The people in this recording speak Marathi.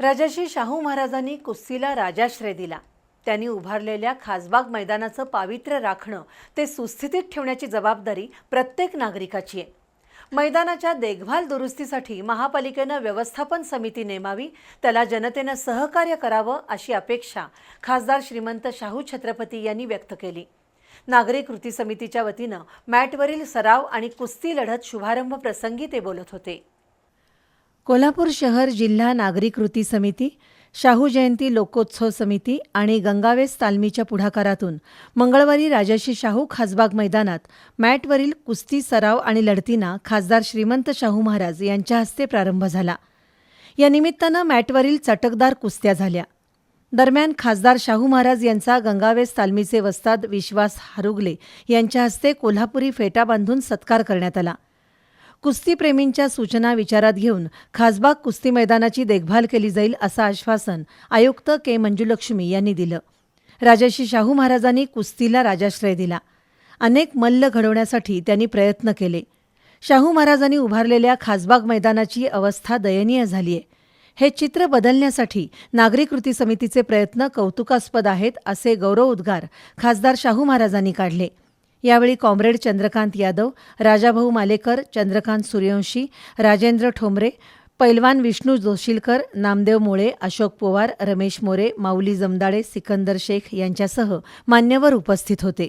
राजाशी शाहू महाराजांनी कुस्तीला राजाश्रय दिला. त्यांनी उभारलेल्या खासबाग मैदानाचं पावित्र्य राखणं ते सुस्थितीत ठेवण्याची जबाबदारी प्रत्येक नागरिकाची आहे. मैदानाच्या देखभाल दुरुस्तीसाठी महापालिकेनं व्यवस्थापन समिती नेमावी त्याला जनतेनं सहकार्य करावं अशी अपेक्षा खासदार श्रीमंत शाहू छत्रपती यांनी व्यक्त केली. नागरिक कृती समितीच्या वतीनं मॅटवरील सराव आणि कुस्ती लढत शुभारंभ प्रसंगी ते बोलत होते. कोल्हापूर शहर जिल्हा नागरी कृती समिती शाहू जयंती लोकोत्सव समिती आणि गंगावेस तालमीच्या पुढाकारातून मंगळवारी राजाशी शाहू खासबाग मैदानात मॅटवरील कुस्ती सराव आणि लढतींना खासदार श्रीमंत शाहू महाराज यांच्या हस्ते प्रारंभ झाला. या निमित्तानं मॅटवरील चटकदार कुस्त्या झाल्या. दरम्यान खासदार शाहू महाराज यांचा गंगावेस तालमीचे वस्ताद विश्वास हारुगले यांच्या हस्ते कोल्हापुरी फेटा बांधून सत्कार करण्यात आला. कुस्तीप्रेमींच्या सूचना विचारात घेऊन खासबाग कुस्ती मैदानाची देखभाल केली जाईल असं आश्वासन आयुक्त के मंजुलक्ष्मी यांनी दिलं. राजाशी शाहू महाराजांनी कुस्तीला राजाश्रय दिला. अनेक मल्ल घडवण्यासाठी त्यांनी प्रयत्न केले. शाहू महाराजांनी उभारलेल्या खासबाग मैदानाची अवस्था दयनीय झाली आहे हे चित्र बदलण्यासाठी नागरी कृती समितीचे प्रयत्न कौतुकास्पद आहेत असे गौरव उद्गार खासदार शाहू महाराजांनी काढले. यावेळी कॉम्रेड चंद्रकांत यादव राजाभाऊ मालेकर चंद्रकांत सूर्यवंशी राजेंद्र ठोंबरे पैलवान विष्णू जोशीलकर नामदेव मोळे अशोक पवार रमेश मोरे माऊली जमदाडे सिकंदर शेख यांच्यासह मान्यवर उपस्थित होते.